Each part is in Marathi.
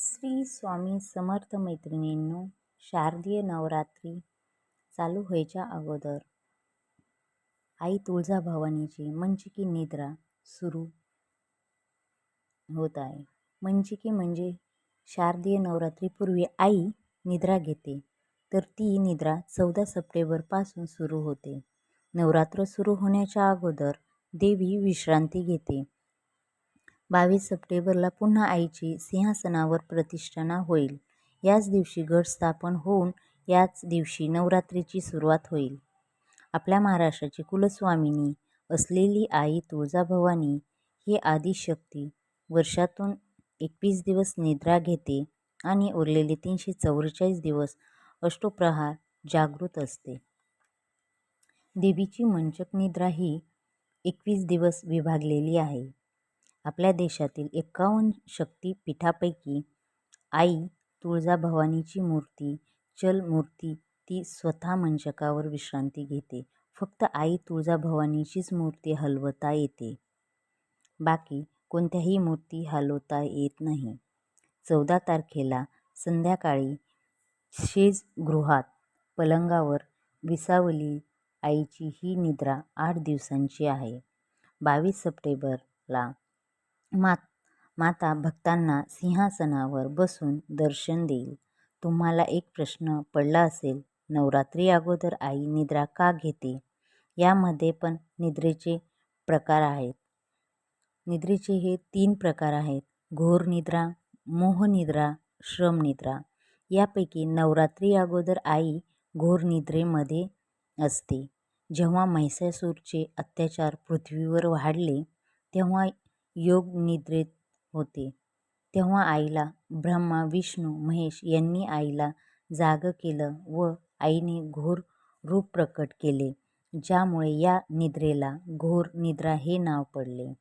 श्री स्वामी समर्थ मैत्रिणींनो शारदीय नवरात्री चालू व्हायच्या अगोदर आई तुळजाभवानीची की निद्रा सुरू होत आहे. मंचिकी म्हणजे शारदीय नवरात्रीपूर्वी आई निद्रा घेते तर ती निद्रा चौदा सप्टेंबरपासून सुरू होते. नवरात्र सुरू होण्याच्या अगोदर देवी विश्रांती घेते. बावीस सप्टेंबरला पुन्हा आईची सिंहासनावर प्रतिष्ठाना होईल. याच दिवशी गड स्थापन होऊन याच दिवशी नवरात्रीची सुरुवात होईल. आपल्या महाराष्ट्राची कुलस्वामिनी असलेली आई तुळजाभवानी ही आदिशक्ती वर्षातून एकवीस दिवस निद्रा घेते आणि उरलेले तीनशे चौवेचाळीस दिवस अष्टप्रहार जागृत असते. देवीची मंचक निद्रा ही एकवीस दिवस विभागलेली आहे. आपल्या देशातील एकावन्न शक्तिपीठापैकी आई तुळजाभवानीची मूर्ती चल मूर्ती ती स्वतः मंचकावर विश्रांती घेते. फक्त आई तुळजाभवानीचीच मूर्ती हलवता येते. बाकी कोणत्याही मूर्ती हलवता येत नाही. चौदा तारखेला संध्याकाळी शेजगृहात पलंगावर विसावली आईची ही निद्रा आठ दिवसांची आहे. बावीस सप्टेंबरला मात माता भक्तांना सिंहासनावर बसून दर्शन देईल. तुम्हाला एक प्रश्न पडला असेल नवरात्री अगोदर आई निद्रा का घेते? यामध्ये पण निद्रेचे प्रकार आहेत. निद्रेचे हे तीन प्रकार आहेत. घोर निद्रा मोहनिद्रा श्रमनिद्रा यापैकी नवरात्री अगोदर आई घोर निद्रेमध्ये असते. जेव्हा महिषासूरचे अत्याचार पृथ्वीवर वाढले तेव्हा योग निद्रेत होते. तेव्हा आईला ब्रह्मा विष्णू महेश यांनी आईला जाग केलं व आईने घोर रूप प्रकट केले ज्यामुळे या निद्रेला घोर निद्रा हे नाव पडले.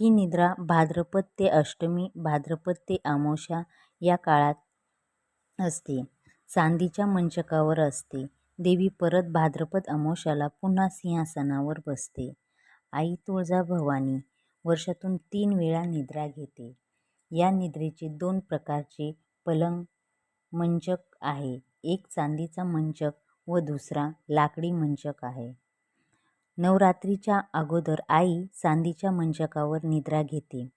ही निद्रा भाद्रपद ते अष्टमी भाद्रपद ते आमोशा या काळात असते. चांदीच्या मंचकावर असते. देवी परत भाद्रपद अमोशाला पुन्हा सिंहासनावर बसते. आई तुळजा भवानी वर्षातून तीन वेळा निद्रा घेते. या निद्रेचे दोन प्रकारचे पलंग मंचक आहे. एक चांदीचा मंचक व दुसरा लाकडी मंचक आहे. नवरात्रीच्या अगोदर आई चांदीच्या मंचकावर निद्रा घेते.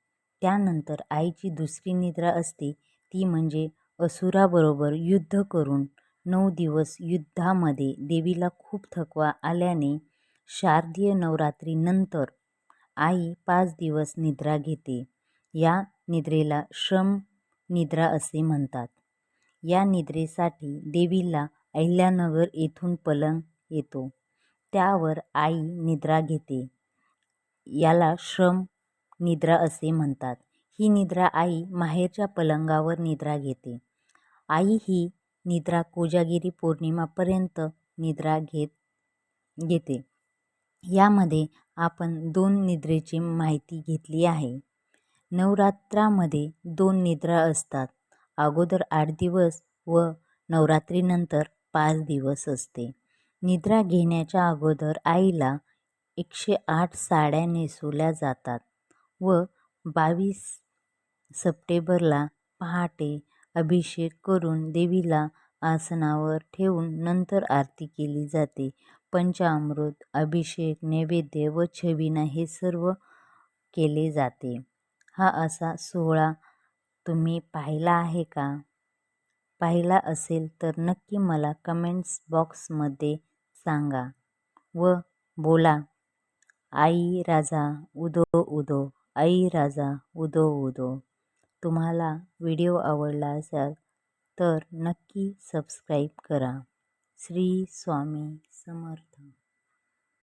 त्यानंतर आईची दुसरी निद्रा असते. ती म्हणजे असुराबरोबर युद्ध करून नऊ दिवस युद्धामध्ये देवीला खूप थकवा आल्याने शारदीय नवरात्रीनंतर आई पाच दिवस निद्रा घेते. या निद्रेला श्रम निद्रा असे म्हणतात. या निद्रेसाठी देवीला अहिल्यानगर येथून पलंग येतो. त्यावर आई निद्रा घेते. याला श्रम निद्रा असे म्हणतात. ही निद्रा आई माहेरच्या पलंगावर निद्रा घेते. आई ही निद्रा कोजागिरी पौर्णिमापर्यंत निद्रा घेत घेते. यामध्ये आपण दोन निद्रेची माहिती घेतली आहे. नवरात्रामध्ये दोन निद्रा असतात. अगोदर आठ दिवस व नवरात्रीनंतर पाच दिवस असते. निद्रा घेण्याच्या अगोदर आईला एकशे आठ साड्या नेसवल्या जातात व बावीस सप्टेंबरला पहाटे अभिषेक करून देवीला आसनावर ठेवून नंतर आरती केली जाते. पंचामृत अभिषेक नैवेद्य व छबिना हे सर्व केले जाते. हा असा सोहळा तुम्ही पाहिला आहे का? पाहिला असेल तर नक्की मला कमेंट्स बॉक्समध्ये सांगा व बोला. आई राजा उदो उदो आई राजा उदो उदो. तुम्हाला व्हिडिओ आवडला असेल तर नक्की सबस्क्राईब करा. श्री स्वामी समर्थ.